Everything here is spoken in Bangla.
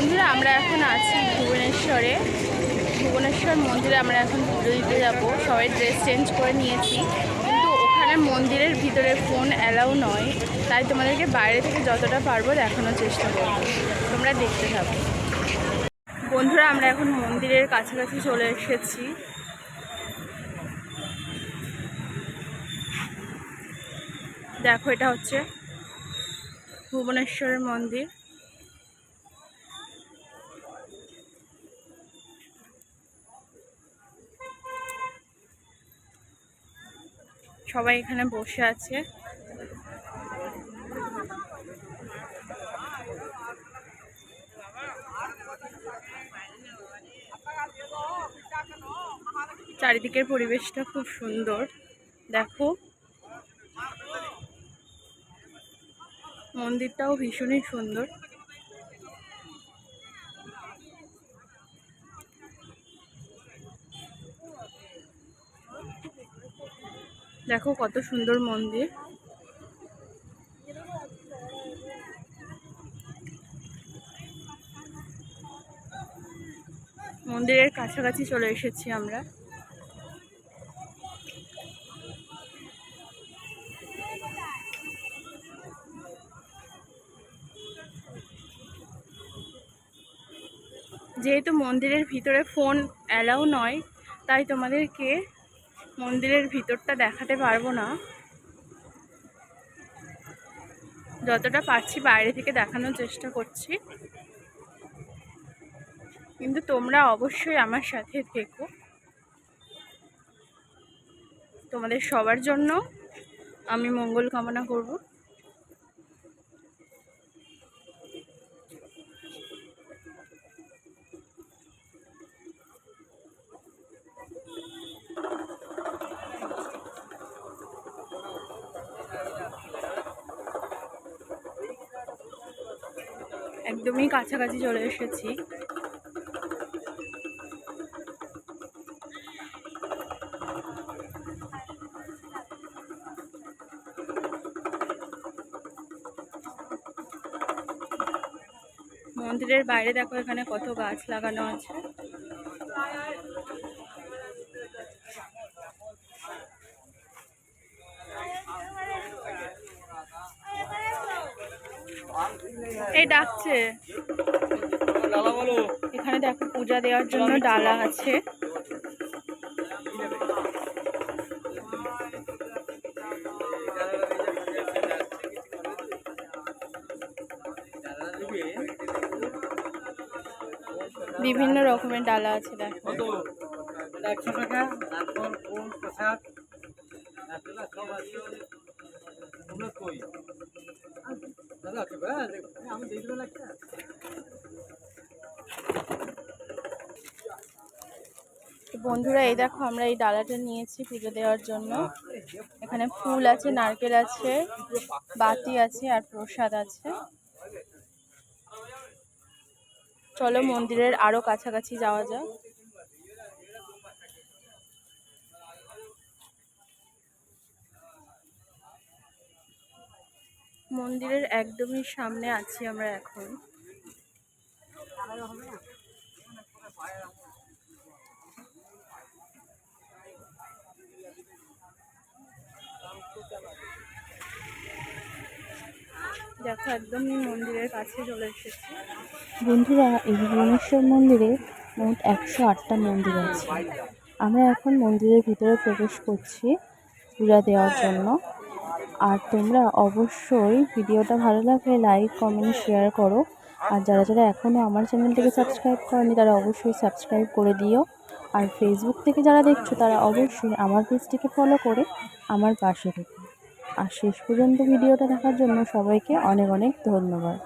বন্ধুরা, আমরা এখন আছি ভুবনেশ্বরে। ভুবনেশ্বর মন্দিরে আমরা এখন পুজো দিতে যাব। সবাই ড্রেস চেঞ্জ করে নিয়েছি। কিন্তু ওখানে মন্দিরের ভিতরে ফোন অ্যালাউ নয়। তাই তোমাদেরকে বাইরে থেকে যতটা পারব দেখানোর চেষ্টা করব। তোমরা দেখতে থাকো। বন্ধুরা, আমরা এখন মন্দিরের কাছাকাছি চলে এসেছি। দেখো, এটা হচ্ছে ভুবনেশ্বরের মন্দির। সবাই এখানে বসে আছে। চারিদিকের পরিবেশটা খুব সুন্দর। দেখো। মন্দিরটাও ভীষণই সুন্দর। দেখো কত সুন্দর মন্দির। মন্দিরের কাছাকাছি চলে এসেছি আমরা। যেহেতু মন্দিরের ভিতরে ফোন অ্যালাউ নয়, তাই তোমাদেরকে মন্দিরের ভিতরটা দেখাতে পারব না। যতটা পারছি বাইরে থেকে দেখানোর চেষ্টা করছি। কিন্তু তোমরা অবশ্যই আমার সাথে থেকো। তোমাদের সবার জন্য আমি মঙ্গল কামনা করব। একদমই কাছাকাছি চলে এসেছি। মন্দিরের বাইরে দেখো এখানে কত গাছ লাগানো আছে। এই ডাকছে। এখানে দেখো পূজা দেওয়ার জন্য ডালা আছে। বিভিন্ন রকমের ডালা আছে দেখো। একশো টাকা। তারপর বন্ধুরা, এই দেখো, আমরা এই ডালাটা নিয়েছি পুজো দেওয়ার জন্য। এখানে ফুল আছে, নারকেল আছে, বাতি আছে আর প্রসাদ আছে। চলো মন্দিরের আরও কাছাকাছি যাওয়া যাক। মন্দিরের একদমই সামনে আছি আমরা এখন। দেখো, একদমই মন্দিরের কাছে চলে এসেছি। বন্ধুরা, এই ভুবনেশ্বর মন্দিরে মোট একশো আটটা মন্দির আছে। আমরা এখন মন্দিরের ভিতরে প্রবেশ করছি পূজা দেওয়ার জন্য। আর তোমরা অবশ্যই ভিডিওটা ভালো লাগলে লাইক কমেন্ট শেয়ার করো। আর যারা যারা এখনও আমার চ্যানেলটিকে সাবস্ক্রাইব করেনি, তারা অবশ্যই সাবস্ক্রাইব করে দিও। আর ফেসবুক থেকে যারা দেখছ, তারা অবশ্যই আমার পেজটিকে ফলো করে আমার পাশে থাকো। আর শেষ পর্যন্ত ভিডিওটা দেখার জন্য সবাইকে অনেক অনেক ধন্যবাদ।